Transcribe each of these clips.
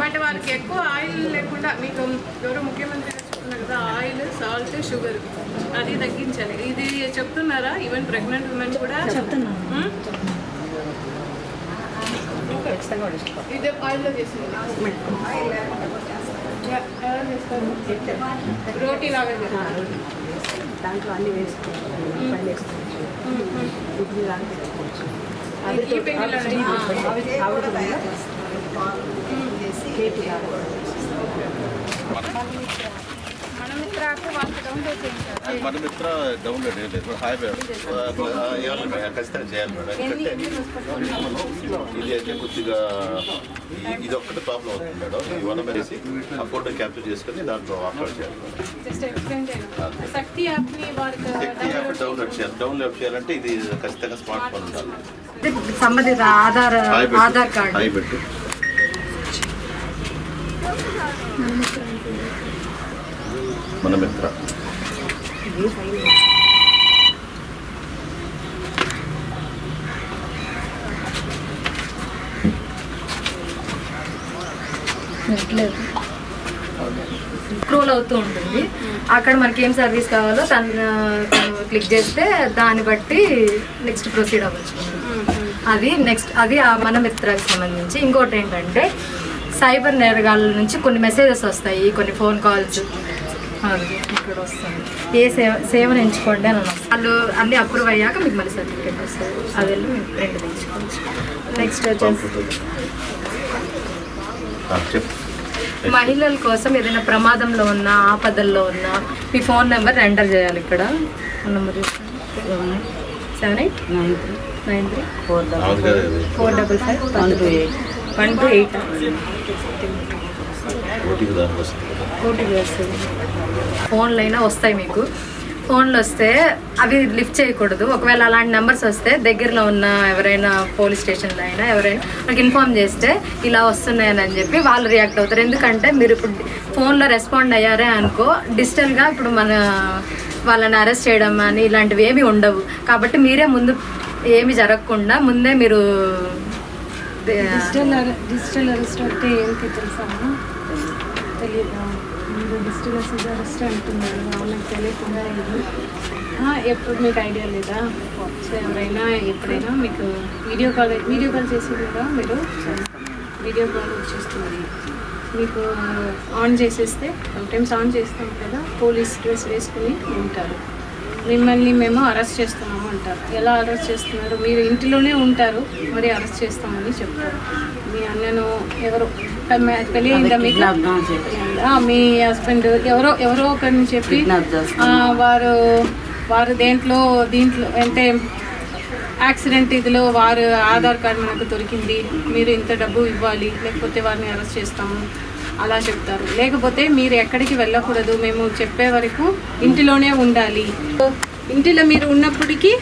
But వాళ్ళకి ఎక్కువ oil లేకుండా మీకు ఎవరో ముఖ్యమంత్రి చెప్తున్నారు కదా ఆయిల్ సాల్ట్ షుగర్ అది తగ్గించాలి ఇది చెప్తున్నారా ఈవెన్ ప్రెగ్నెంట్ ఉమెన్ కూడా వాడిస్తాం ఇది ఆయిల్లో చేసింది రోటీ లాగా దాంట్లో అన్ని వేసుకోవచ్చు ఇడ్లీ లాగా పెట్టుకోవచ్చు మనం మిత్ర డౌన్లోడ్ చేయలేదు హాయ్ మేడం. ఖచ్చితంగా చేయాలి మేడం. ఇది అయితే కొద్దిగా ఇది ఒక్కటి ప్రాబ్లం అవుతుంది మేడం. ఈ వన్ వేసి ఆ ఫోటో క్యాప్చర్ చేసుకొని దాంట్లో అప్లోడ్ చేయాలి శక్తి యాప్ డౌన్లోడ్ చేయాలి. డౌన్లోడ్ చేయాలంటే ఇది ఖచ్చితంగా స్మార్ట్ ఫోన్ ఉండాలి. సంబంధిత ఆధార్. ఆధార్ కార్డు. మన మిత్ర స్క్రోల్ అవుతూ ఉంటుంది. అక్కడ మనకి ఏం సర్వీస్ కావాలో తను క్లిక్ చేస్తే దాన్ని బట్టి నెక్స్ట్ ప్రొసీడ్ అవ్వచ్చు. అది నెక్స్ట్ అది ఆ మన మిత్రాకి సంబంధించి. ఇంకోటి ఏంటంటే సైబర్ నేరగాళ్ళ నుంచి కొన్ని మెసేజెస్ వస్తాయి కొన్ని ఫోన్ కాల్స్ అది ఇక్కడ వస్తుంది ఏ సేవ సేవను ఎంచుకోండి అని అన్నారు. వాళ్ళు అన్నీ అప్రూవ్ అయ్యాక మీకు మళ్ళీ సర్టిఫికేట్ వస్తుంది అది వెళ్ళి మీరు ప్రింట్ తెచ్చుకోవచ్చు నెక్స్ట్ వచ్చేసి మహిళల కోసం ఏదైనా ప్రమాదంలో ఉన్నా ఆపదల్లో ఉన్నా మీ ఫోన్ నెంబర్ ఎంటర్ చేయాలి ఇక్కడ phone number seven eight nine three nine three four ఇది. Four double five one two eight one two eight. OTP వస్తుంది. ఫోన్లు అయినా వస్తాయి మీకు. ఫోన్లు వస్తే అవి లిఫ్ట్ చేయకూడదు. ఒకవేళ అలాంటి నెంబర్స్ వస్తే దగ్గరలో ఉన్న ఎవరైనా పోలీస్ స్టేషన్లో అయినా ఎవరైనా వాళ్ళకి ఇన్ఫామ్ చేస్తే ఇలా వస్తున్నాయని అని చెప్పి వాళ్ళు రియాక్ట్ అవుతారు. ఎందుకంటే మీరు ఇప్పుడు ఫోన్లో రెస్పాండ్ అయ్యారే అనుకో డిజిటల్గా ఇప్పుడు మన వాళ్ళని అరెస్ట్ చేయడం అని ఇలాంటివి ఏమీ ఉండవు. కాబట్టి మీరే ముందు ఏమి జరగకుండా ముందే మీరు డిజిటల్ అరె- డిజిటల్ అరెస్ట్ అంటే ఏంటి తెలుసా తెలియదు? మీరు డిజిటల్ అరెస్ట్ అరెస్ట్ అంటున్నారు వాళ్ళకి తెలియకుండా లేదు. ఎప్పుడు మీకు ఐడియా లేదా? సో ఎవరైనా ఎప్పుడైనా మీకు వీడియో కాల్ వీడియో కాల్ చేసి కూడా మీరు వీడియో కాల్ వచ్చేస్తుంది. మీకు ఆన్ చేసేస్తే సమ్టైమ్స్ ఆన్ చేస్తాం కదా పోలీస్ డ్రెస్ వేసుకుని ఉంటారు. మిమ్మల్ని మేము అరెస్ట్ చేస్తున్నాం. అంటారు ఎలా అరెస్ట్ చేస్తున్నారు? మీరు ఇంటిలోనే ఉంటారు. మరి అరెస్ట్ చేస్తామని చెప్తారు. మీ అన్నను ఎవరో పెళ్ళి అయిందా మీకు? మీ హస్బెండ్ ఎవరో ఎవరో ఒకరిని చెప్పి వారు వారు దేంట్లో దీంట్లో అంటే యాక్సిడెంట్ ఇదిలో వారు ఆధార్ కార్డ్ మనకు దొరికింది. మీరు ఇంత డబ్బు ఇవ్వాలి. లేకపోతే వారిని అరెస్ట్ చేస్తాము. అలా చెప్తారు. లేకపోతే మీరు ఎక్కడికి వెళ్ళకూడదు. మేము చెప్పే వరకు ఇంటిలోనే ఉండాలి. ఇంటిలో మీరు ఉన్నప్పటికీ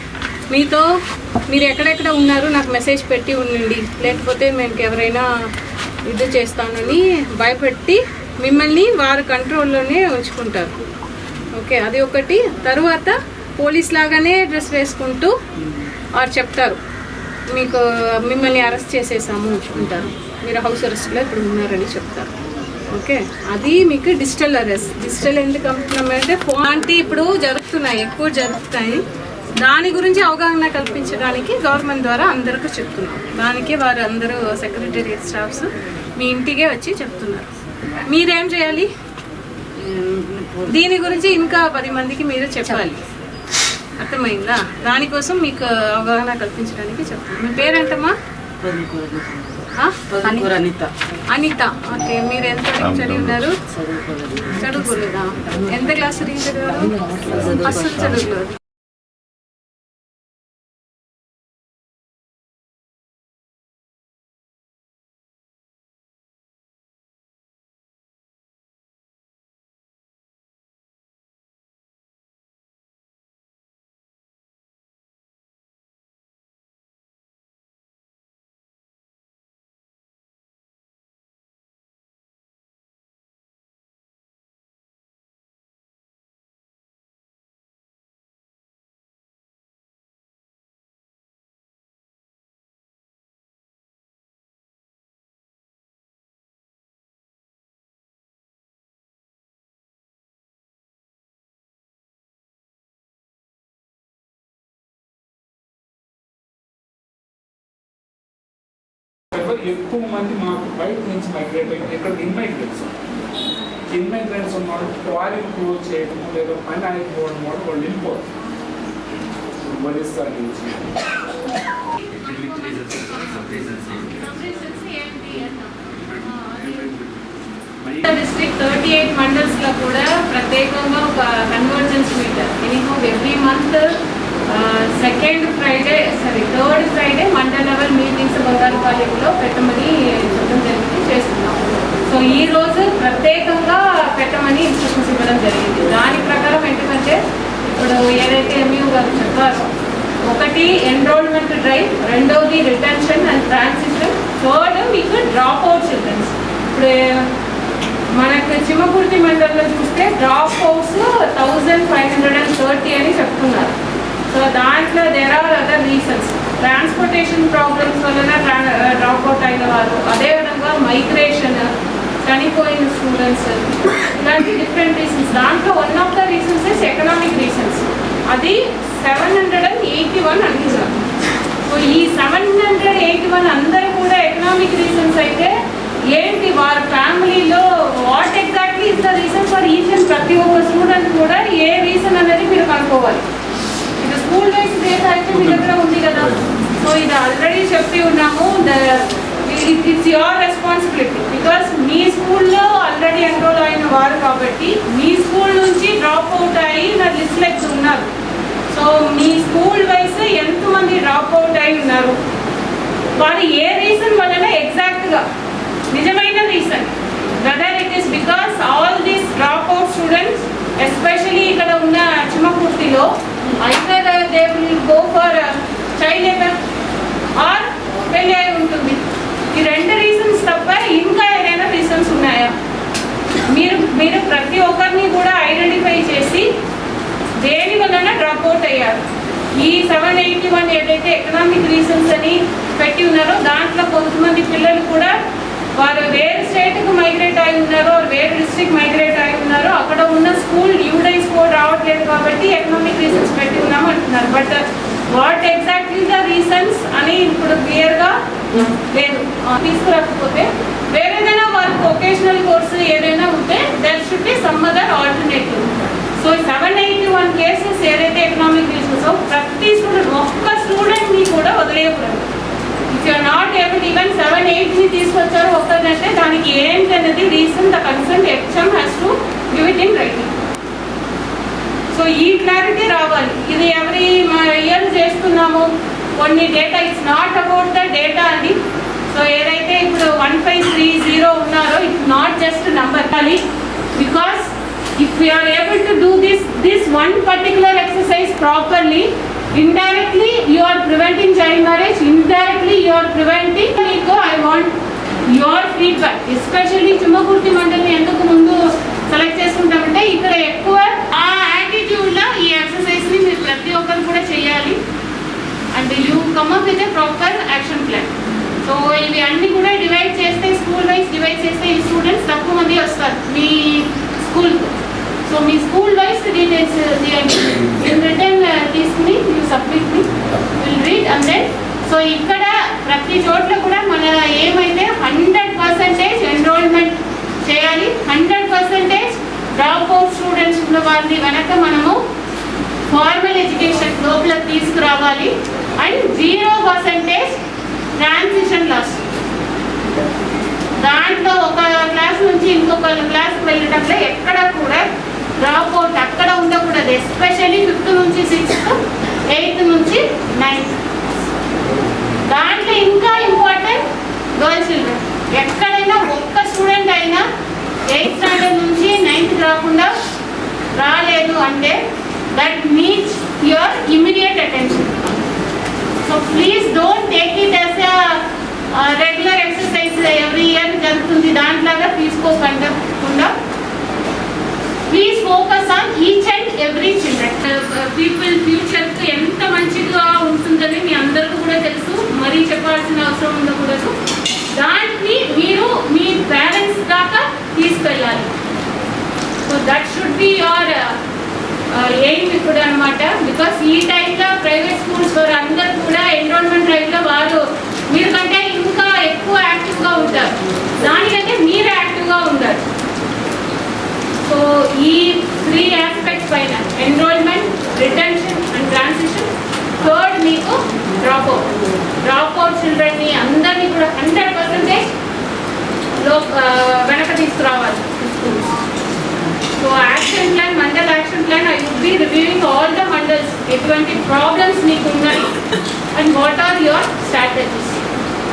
మీతో మీరు ఎక్కడెక్కడ ఉన్నారు నాకు మెసేజ్ పెట్టి ఉండండి. లేకపోతే మేము ఎవరైనా ఇది చేస్తానని భయపెట్టి మిమ్మల్ని వారి కంట్రోల్లోనే ఉంచుకుంటారు. ఓకే అది ఒకటి. తర్వాత పోలీస్ లాగానే డ్రెస్ వేసుకుంటూ వారు చెప్తారు. మీకు మిమ్మల్ని అరెస్ట్ చేసేసాము ఉంచుకుంటారు మీరు హౌస్ అరెస్ట్లో ఇప్పుడు ఉన్నారని చెప్తారు. ఓకే? అది మీకు డిజిటల్ అరెస్ట్ డిజిటల్ ఎందుకు అంటున్నామంటే ఫోన్ అంటే ఇప్పుడు జరుగుతున్నాయి ఎక్కువ జరుగుతాయి. దాని గురించి అవగాహన కల్పించడానికి గవర్నమెంట్ ద్వారా అందరికీ చెప్తున్నాం. దానికి వారు అందరూ సెక్రటరీ స్టాఫ్స్ మీ ఇంటికే వచ్చి చెప్తున్నారు. మీరేం చేయాలి? దీని గురించి ఇంకా పది మందికి మీరు చెప్పాలి. అర్థమైందా? దానికోసం మీకు అవగాహన కల్పించడానికి చెప్తాను మీ పేరేంటమ్మా? అనిత. అనిత. ఓకే మీరు ఎంత చదివి ఉన్నారు? చదువుకోలేదు? ఎంత క్లాస్ చదివారు అసలు చదువుకోలేదు. ఎవరు ఎక్కువ మంది మాకు బయట నుంచి మైగ్రేట్ అయ్యి ఇక్కడ ఇన్మైగ్రేట్స్ ఇన్మైగ్రేట్స్ ఉన్నాడు క్వారీని క్లోజ్ చేయడం లేదా పని ఆగిపోవడం వల్ల వాళ్ళు వెళ్ళిపోతారు ఒరిస్సా నుంచి డిస్ట్రిక్ట్ థర్టీ ఎయిట్ మండల్స్లో కూడా ప్రత్యేకంగా ఒక convergence meter minimum every month second Friday sorry third Friday mandal level meetings బంగారుపాలెంలో పెట్టమని చెప్పడం జరిగింది చేస్తున్నాం. సో ఈ రోజు ప్రత్యేకంగా పెట్టమని ఇన్స్ట్రక్షన్స్ ఇవ్వడం జరిగింది. దాని ప్రకారం ఏంటంటే ఇప్పుడు ఏదైతే ఎంయూ గారు చెప్పారో ఒకటి ఎన్రోల్మెంట్ డ్రైవ్ రెండవది రిటెన్షన్ అండ్ ట్రాన్సిషన్ థర్డ్ మీకు డ్రాప్ అవుట్ చిల్డ్రన్స్ ఇప్పుడు మనకు చిమ్మకుర్తి మండలంలో చూస్తే drop outs thousand five hundred and thirty అని చెప్తారు సో దాంట్లో there are other reasons transportation problems వలన డ్రాప్ అవుట్ అయిన వారు. అదేవిధంగా మైగ్రేషన్ చనిపోయిన స్టూడెంట్స్ ఇలాంటి డిఫరెంట్ రీజన్స్ దాంట్లో one of the reasons is economic reasons అది seven hundred and eighty one అంటున్నారు సో ఈ సెవెన్ హండ్రెడ్ ఎయిటీ వన్ అందరూ కూడా ఎకనామిక్ రీజన్స్ అయితే ఏంటి? వారి ఫ్యామిలీలో what exactly is the reason for each and ప్రతి ఒక్క స్టూడెంట్ కూడా ఏ రీజన్ అనేది మీరు కనుక్కోవాలి. ఇది డేటా అయితే మీ దగ్గర ఉంది కదా సో ఇది ఆల్రెడీ చెప్పి ఉన్నాము ఇట్స్ యువర్ రెస్పాన్సిబిలిటీ బికాస్ మీ స్కూల్లో ఆల్రెడీ ఎన్రోల్ అయిన వారు కాబట్టి మీ స్కూల్ నుంచి డ్రాప్ అవుట్ అయ్యి నా లిస్ట్ ఉన్నారు. సో మీ స్కూల్ వైస్ ఎంతమంది డ్రాప్ అవుట్ అయి ఉన్నారు? వారు ఏ రీజన్ వలన ఎగ్జాక్ట్గా నిజమైన reason whether it is because all these drop out students especially ఇక్కడ ఉన్న చిమ్మకుర్తిలో either they will go for child labor or పెళ్ళి అయి ఉంటుంది. ఈ రెండు రీజన్స్ తప్ప ఇంకా ఏదైనా రీజన్స్ ఉన్నాయా? మీరు మీరు ప్రతి ఒక్కరిని కూడా ఐడెంటిఫై చేసి దేని వలన డ్రాప్ అవుట్ అయ్యారు? ఈ సెవెన్ ఎయిటీ వన్ ఏదైతే ఎకనామిక్ రీజన్స్ అని పెట్టి ఉన్నారో దాంట్లో కొంతమంది పిల్లలు కూడా వారు వేరే స్టేట్కి మైగ్రేట్ అయి ఉన్నారో వేరే డిస్ట్రిక్ట్ మైగ్రేట్ అయి ఉన్నారో అక్కడ ఉన్న స్కూల్ యూడైస్ కోడ్ రావట్లేదు కాబట్టి ఎకనామిక్ రీజన్స్ పెట్టి ఉన్నాము అంటున్నారు. But what exactly the reasons అని ఇప్పుడు క్లియర్గా లేదు. తీసుకురాకపోతే వేరేదైనా వారికి ఒకేషనల్ కోర్సు ఏదైనా ఉంటే there should be some other alternative so seven eighty one cases ఏదైతే ఎకనామిక్ రీజన్స్ ప్రతి స్టూడెంట్ ఒక్క స్టూడెంట్ని కూడా వదిలేయకూడదు. You are not able even seven ఎయిట్ని తీసుకొచ్చారు ఒక్కదంటే దానికి ఏంటి అనేది reason the concern HM has to give it in writing so ఈ క్లారిటీ రావాలి. ఇది ఎవరి ఇయర్ చేస్తున్నాము. కొన్ని data it's not about the data అండి సో ఏదైతే ఇప్పుడు వన్ ఫైవ్ త్రీ జీరో ఉన్నారో ఇట్స్ నాట్ జస్ట్ నంబర్ కానీ because if you are able to do this this one particular exercise properly indirectly you are preventing child marriage. Indirectly you are preventing మీకు i want your feedback especially Chimakurthi మండలిని ఎందుకు ముందు select చేసుకుంటామంటే ఇక్కడ ఎక్కువ ఆ యాటిట్యూడ్లో ఈ ఎక్సర్సైజ్ని మీరు ప్రతి ఒక్కరు కూడా చేయాలి. And you come up with a proper action plan so ఇవి అన్ని కూడా డివైడ్ చేస్తే స్కూల్ వైజ్ డివైడ్ చేస్తే ఈ స్టూడెంట్స్ తక్కువ మంది వస్తారు మీ స్కూల్కు సో మీ స్కూల్ వైజ్ డీటెయిల్స్ తీయండి ఇన్ రిటర్న్ తీసుకుని you submit me will read and then so ఇక్కడ ప్రతి చోట్ల కూడా మన ఏమైతే హండ్రెడ్ పర్సెంటేజ్ ఎన్రోల్మెంట్ చేయాలి hundred percentage drop out students ఉన్న వారిని వెనక మనము ఫార్మల్ ఎడ్యుకేషన్ లోపల తీసుకురావాలి and zero percentage transition loss దాంట్లో ఒక క్లాస్ నుంచి ఇంకొక క్లాస్కి వెళ్ళేటప్పుడు ఎక్కడ కూడా డ్రాప్ అవుట్ అక్కడ ఉండకూడదు ఎస్పెషల్లీ ఫిఫ్త్ నుంచి సిక్స్త్ ఎయిత్ నుంచి దాంట్లో ఇంకా ఇంపార్టెంట్ గర్ల్ చిల్డ్రన్ ఎక్కడైనా ఒక్క స్టూడెంట్ అయినా ఎయిత్ స్టాండర్డ్ నుంచి నైన్త్ రాకుండా రాలేదు అంటే that means your immediate attention so please don't take it as regular exercise every year జరుగుతుంది. దాంట్లాగా తీసుకోకుండా please focus on each and every children people ఫ్యూచర్కి ఎంత మంచిగా ఉంటుందని మీ అందరికీ కూడా తెలుసు. మరీ చెప్పాల్సిన అవసరం ఉండకూడదు. దాన్ని మీరు మీ పేరెంట్స్ దాకా తీసుకెళ్ళాలి. So that should be your aim ఇప్పుడు అనమాట బికాస్ ఈ టైంలో ప్రైవేట్ స్కూల్స్ వారు అందరు కూడా ఎన్రోల్మెంట్ టైంలో వారు మీరు కంటే ఇంకా ఎక్కువ యాక్టివ్గా ఉంటారు. దానికంటే మీరు యాక్టివ్గా ఉండరు సో ఈ ఫ్రీ యాక్ట్ పైన enrolment retention and transition third మీకు డ్రాప్ అవుట్ డ్రాప్ అవుట్ చిల్డ్రన్ని అందరినీ కూడా హండ్రెడ్ పర్సెంటేజ్లో వెనక తీసుకురావాలి schools so action plan mandal action plan I would be reviewing all the mandals ఎటువంటి ప్రాబ్లమ్స్ మీకు ఉన్నాయి. And what are your strategies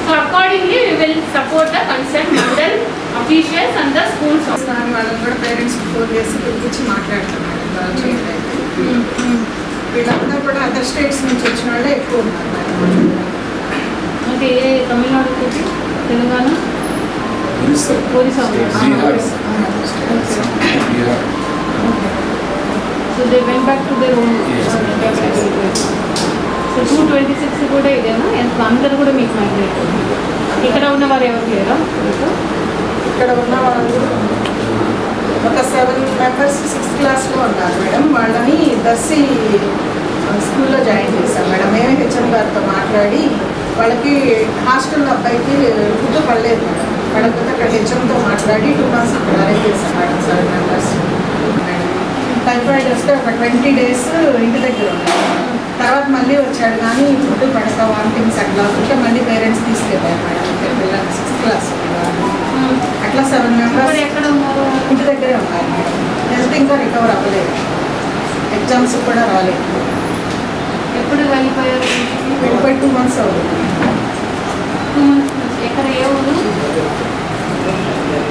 so accordingly we will support the concern mandal officials and the schools దాని వాళ్ళని కూడా parents phone చేసి పిలిపించి మాట్లాడుతున్నారు? వీళ్ళందరూ కూడా అదర్ స్టేట్స్ నుంచి వచ్చిన వాళ్ళే ఎక్కువ ఉన్నారు. అంటే ఏ Tamil Nadu Telangana? Orissa. So they went back to their own. So two twenty six కూడా ఇదేనా? ఎంత అందరు కూడా మీకు మైగ్రేట్ ఇక్కడ ఉన్న వారు ఎవరు లేరా? ఇక్కడ ఉన్న వాళ్ళు ఒక సెవెన్ మెంబర్స్ సిక్స్త్ క్లాస్లో ఉన్నారు మేడం. వాళ్ళని దర్శి స్కూల్లో జాయిన్ చేశాం మేడం. మేమే హెచ్ఎం గారితో మాట్లాడి వాళ్ళకి హాస్టల్ అబ్బాయికి ఫుడ్ పడలేదు మేడం. పడకపోతే అక్కడ హెచ్ఎంతో మాట్లాడి టూ మంత్స్ ఇక్కడ అరేంజ్ చేశాం మేడం సెవెన్ మెంబర్స్ టైఫాయిడ్ వస్తే ఒక ట్వంటీ డేస్ ఇంటి దగ్గర ఉన్నాం మళ్ళీ వచ్చాడు కానీ ఫుడ్ పడక వామిటింగ్స్ అట్లా. ఉంటే మళ్ళీ పేరెంట్స్ తీసుకెళ్ళారు మేడం. ఇక్కడ పిల్లలు సిక్స్త్ క్లాస్ అట్లా సెవెన్ మెంబర్స్ ఎక్కడ ఉన్నారు? ఇంటి దగ్గరే ఉన్నారు మేడం. హెల్త్ ఇంకా రికవర్ అవ్వలేదు. ఎగ్జామ్స్ కూడా రాలేదు. ఎప్పుడు వెళ్ళిపోయారు? వెళ్ళిపోయి టూ మంత్స్ అవుతుంది. టూ మంత్స్ ఎక్కడ? ఏ ఊరు?